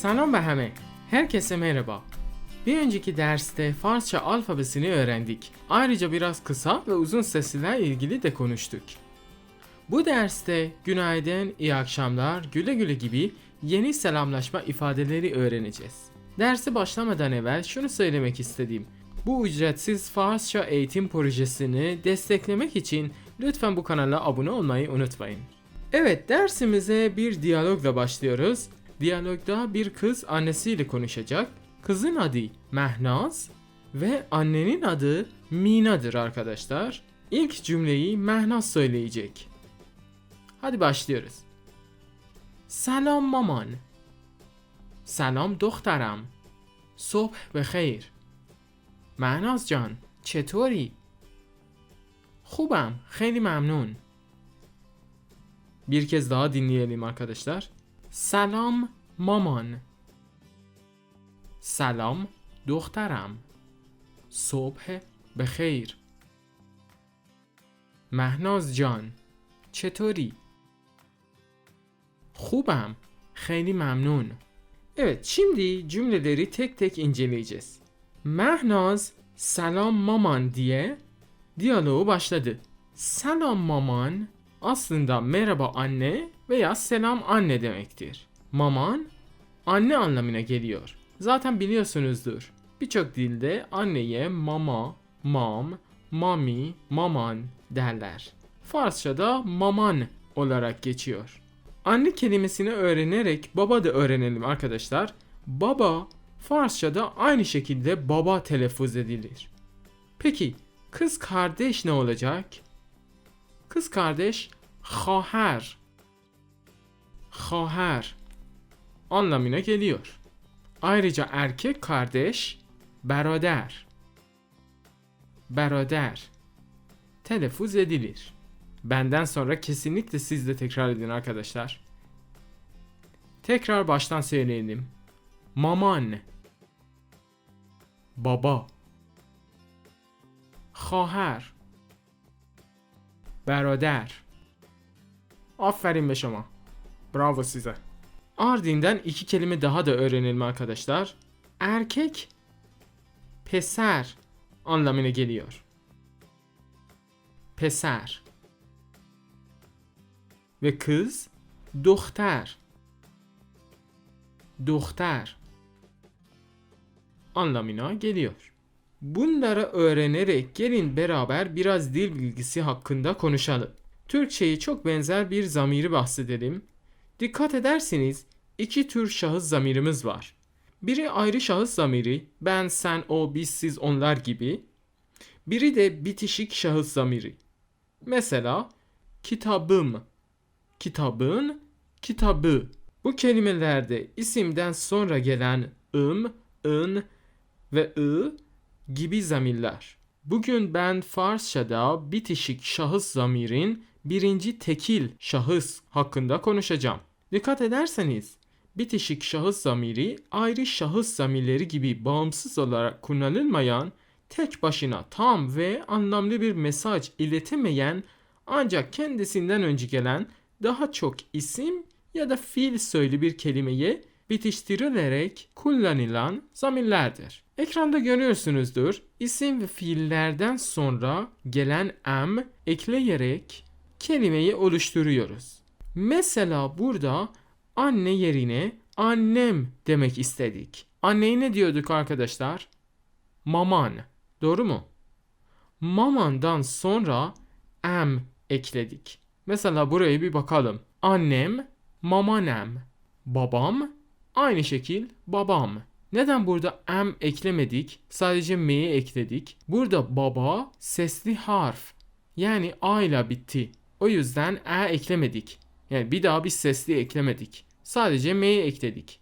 Selam be heme. Herkese merhaba. Bir önceki derste Farsça alfabesini öğrendik. Ayrıca biraz kısa ve uzun seslerle ilgili de konuştuk. Bu derste günaydın, iyi akşamlar, güle güle gibi yeni selamlaşma ifadeleri öğreneceğiz. Dersi başlamadan evvel şunu söylemek istedim. Bu ücretsiz Farsça eğitim projesini desteklemek için lütfen bu kanala abone olmayı unutmayın. Evet dersimize bir diyalogla başlıyoruz. Diyalogda bir kız annesiyle konuşacak. Kızın adı Mehnaz ve annenin adı Mina'dır arkadaşlar. İlk cümleyi Mehnaz söyleyecek. Hadi başlıyoruz. Selam maman. Selam دخترم صبح بخیر مهناز جان چطوری؟ خوبم خیلی ممنون Bir kez daha dinleyelim arkadaşlar. Selam maman. Selam دخترم صبح بخیر مهناز جان چطوری؟ خوبم خیلی ممنون Evet şimdi cümleleri tek tek inceleyeceğiz. Mehnaz selam maman diye diyaloğu başladı. Selam maman aslında merhaba anne veya selam anne demektir. Maman anne anlamına geliyor. Zaten biliyorsunuzdur. Birçok dilde anneye mama, mam, mami, maman derler. Farsça'da maman olarak geçiyor. Anne kelimesini öğrenerek baba da öğrenelim arkadaşlar. Baba Farsça'da aynı şekilde baba telaffuz edilir. Peki kız kardeş ne olacak? Kız kardeş haher خواهر anlamına geliyor. Ayrıca erkek kardeş برادر برادر telaffuz edilir. Benden sonra kesinlikle siz de tekrar edin arkadaşlar. Tekrar baştan söyleyelim. Maman Baba خواهر برادر Aferin be şama. Bravo size. Ardinden iki kelime daha da öğrenelim arkadaşlar. Erkek, peser anlamına geliyor. Peser ve kız dohter. Dohter anlamına geliyor. Bunları öğrenerek gelin beraber biraz dil bilgisi hakkında konuşalım. Türkçeyi çok benzer bir zamiri bahsedelim. Dikkat ederseniz iki tür şahıs zamirimiz var. Biri ayrı şahıs zamiri, ben, sen, o, biz, siz, onlar gibi. Biri de bitişik şahıs zamiri. Mesela kitabım, kitabın, kitabı. Bu kelimelerde isimden sonra gelen ım, ın ve ı gibi zamirler. Bugün ben Farsçada bitişik şahıs zamirin birinci tekil şahıs hakkında konuşacağım. Dikkat ederseniz bitişik şahıs zamiri ayrı şahıs zamirleri gibi bağımsız olarak kullanılmayan, tek başına tam ve anlamlı bir mesaj iletemeyen ancak kendisinden önce gelen daha çok isim ya da fiil söylü bir kelimeyi bitiştirilerek kullanılan zamirlerdir. Ekranda görüyorsunuzdur. İsim ve fiillerden sonra gelen em ekleyerek kelimeyi oluşturuyoruz. Mesela burada anne yerine annem demek istedik. Anneye ne diyorduk arkadaşlar? Maman. Doğru mu? Mamandan sonra em ekledik. Mesela buraya bir bakalım. Annem, mamanem. Babam, aynı şekil babam. Neden burada em eklemedik? Sadece m'yi ekledik. Burada baba sesli harf. Yani a ile bitti. O yüzden e eklemedik. Yani bir daha bir sesli eklemedik. Sadece M'yi ekledik.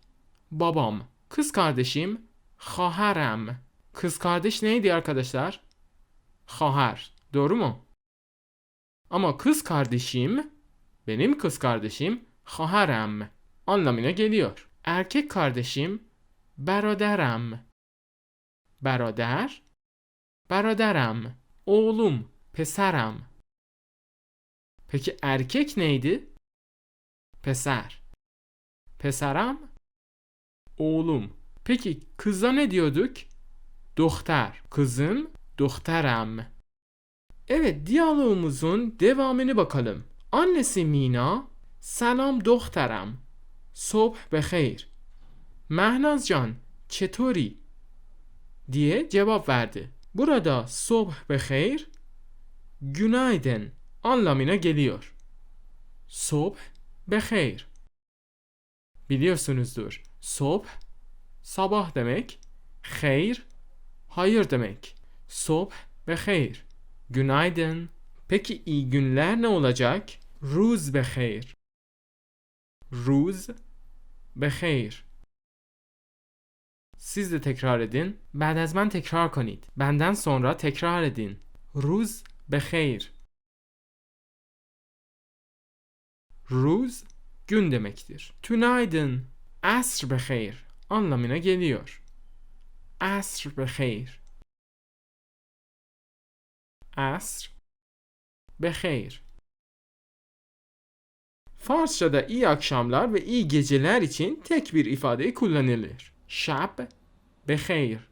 Babam, kız kardeşim, haharem. Kız kardeş neydi arkadaşlar? Haher. Doğru mu? Ama kız kardeşim, benim kız kardeşim haharem anlamına geliyor. Erkek kardeşim beraderem. Berader, beraderem. Oğlum, peserem. Peki erkek neydi? Peser. Peseram Oğlum. Peki kıza ne diyorduk? Doktor. Kızım, doktoram. Evet, diyalogumuzun devamını bakalım. Annesi Mina, selam doktoram. Sobh bekhair. Mehnazcan, çetori? diye cevap verdi. Burada sobh bekhair, günaydın anlamına geliyor. Sobh Beheir. Biliyorsunuzdur. Sob sabah demek. Hayır hayır demek. Sob beheir. Günaydın. Peki iyi günler ne olacak? Ruz beheir. Ruz beheir. Siz de tekrar edin. Ben az ben tekrar konid. Benden sonra tekrar edin. Ruz beheir. Ruz gün demektir. Tünaydın. Asr bekhair anlamına geliyor. Asr bekhair. Asr bekhair. Farsçada iyi akşamlar ve iyi geceler için tek bir ifade kullanılır. Şab bekhair.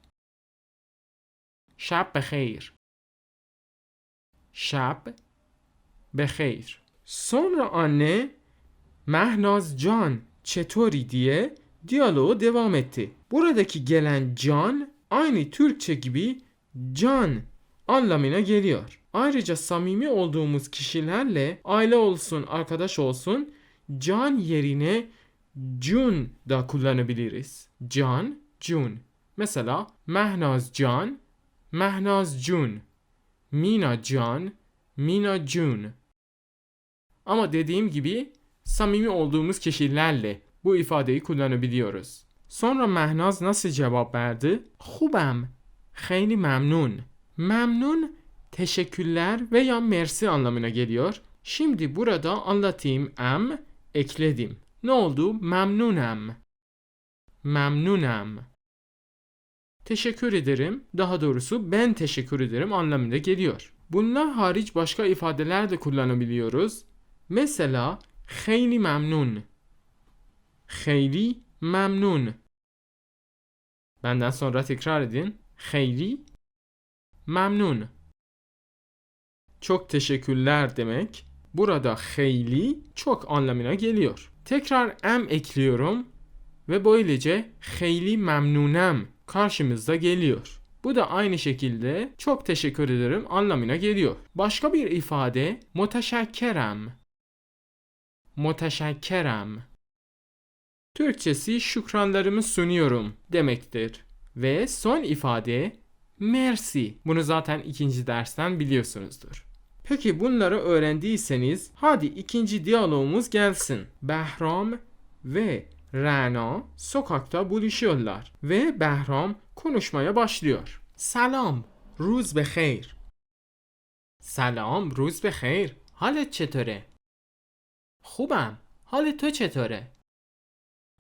Şab bekhair. Şab bekhair. Sonra anne Mehnaz Can çetori diye diyaloğu devam etti. Buradaki gelen can aynı Türkçe gibi can anlamına geliyor. Ayrıca samimi olduğumuz kişilerle aile olsun, arkadaş olsun can yerine cun da kullanabiliriz. Can, cun. Mesela Mehnaz Can, Mehnaz Cun. Mina Can, Mina Cun. Ama dediğim gibi samimi olduğumuz kişilerle bu ifadeyi kullanabiliyoruz. Sonra Mehnaz nasıl cevap verdi? Khubam. Kheyli memnun. Memnun teşekkürler veya mersi anlamına geliyor. Şimdi burada anlatayım em ekledim. Ne oldu? Memnunum. Memnunum. Teşekkür ederim. Daha doğrusu ben teşekkür ederim anlamında geliyor. Bunlar hariç başka ifadeler de kullanabiliyoruz. Mesela خیلی ممنون خیلی ممنون Benden sonra tekrar edin. Hayri memnun. Çok teşekkürler demek. Burada hayli çok anlamına geliyor. Tekrar em ekliyorum ve böylece hayli memnunem karşımızda geliyor. Bu da aynı şekilde çok teşekkür ederim anlamına geliyor. Başka bir ifade muteşekkerem. Moteşekkerem. Türkçesi şükranlarımı sunuyorum demektir. Ve son ifade merci. Bunu zaten ikinci dersten biliyorsunuzdur. Peki bunları öğrendiyseniz hadi ikinci diyalogumuz gelsin. Behram ve Rana sokakta buluşuyorlar ve Behram konuşmaya başlıyor. Selam, ruz behir. Selam, ruz behir. Halet çetöre? خوبم. حال تو چطوره؟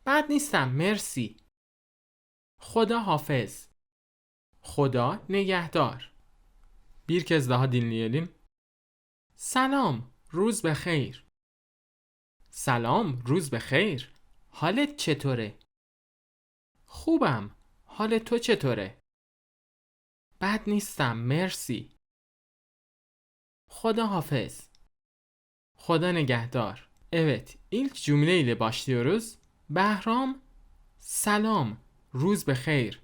بد نیستم مرسی. خدا حافظ. خدا نگهدار. Daha dinleyelim. سلام روز بخیر. سلام روز بخیر. حالت چطوره؟ خوبم. حال تو چطوره؟ بد نیستم مرسی. خدا حافظ. خدا نگهدار. Evet, ilk cümle ile başlıyoruz. Behram, selam, ruz beheyr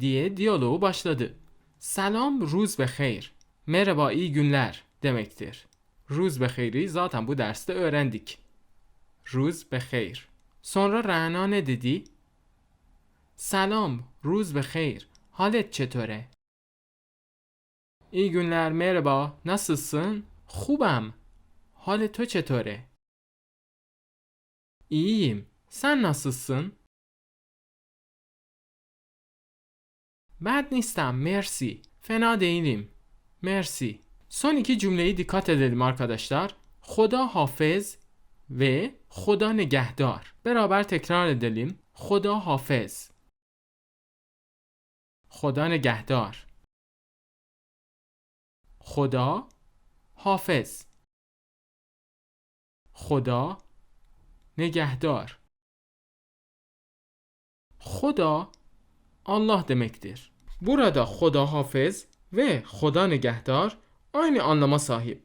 diye diyaloğu başladı. Selam, ruz beheyr. Merhaba, iyi günler demektir. Ruz beheyr'i zaten bu derste öğrendik. Ruz beheyr. Sonra Rana ne dedi? Selam, ruz beheyr. Halet çetöre. İyi günler, merhaba, nasılsın? Hubam. Halet çetöre. İyiyim. Sen nasılsın? Bad نیستم merci. Fena değilim. Merci. son iki cümleyi dikkat edelim arkadaşlar. Hoda hafez ve Hoda negehdar. Beraber tekrar edelim. Hoda hafez. Hoda negehdar. Hoda hafez. Hoda نگهدار Hoda Allah demektir. Burada Hoda hafız ve Hoda negehtar aynı anlama sahip.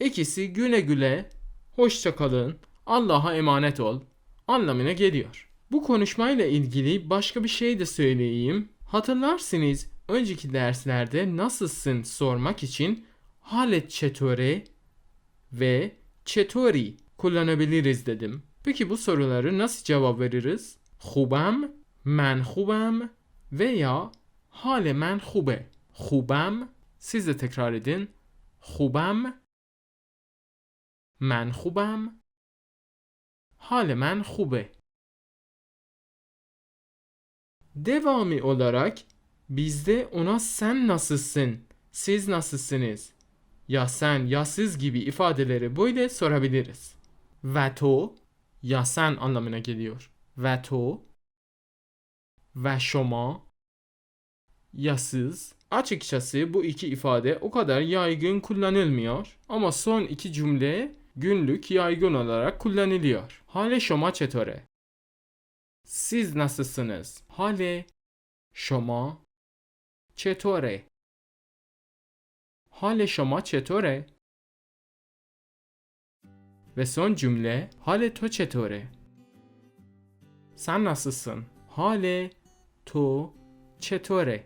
İkisi güle güle, hoşça kalın, Allah'a emanet ol anlamına geliyor. Bu konuşmayla ilgili başka bir şey de söyleyeyim. Hatırlarsınız önceki derslerde nasılsın sormak için halet çetore ve çetori kullanabiliriz dedim. Peki bu soruları nasıl cevap veririz? Hubam, men hubam veya hale men hube. Hubam, siz de tekrar edin. Hubam, men hubam, hale men hube. Devamı olarak bizde ona sen nasılsın, siz nasılsınız, ya sen ya siz gibi ifadeleri böyle sorabiliriz. Ve to ya sen anlamına geliyor. Ve to ve şoma ya siz. Açıkçası bu iki ifade o kadar yaygın kullanılmıyor ama son iki cümle günlük yaygın olarak kullanılıyor. Hale şoma çetore. Siz nasılsınız? Hale şoma çetore. Hale şoma çetore. Ve son cümle hale to çetore. Sen nasılsın? Hale to çetore.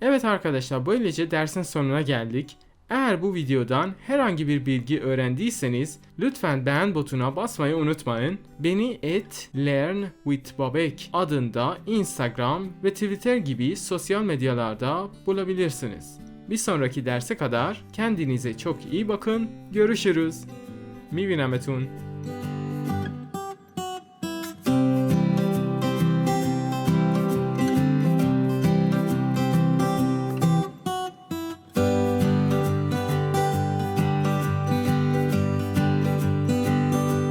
Evet arkadaşlar böylece dersin sonuna geldik. Eğer bu videodan herhangi bir bilgi öğrendiyseniz lütfen beğen butonuna basmayı unutmayın. Beni at learnwithbabek adında Instagram ve Twitter gibi sosyal medyalarda bulabilirsiniz. Bir sonraki derse kadar kendinize çok iyi bakın. Görüşürüz. Mi binametun.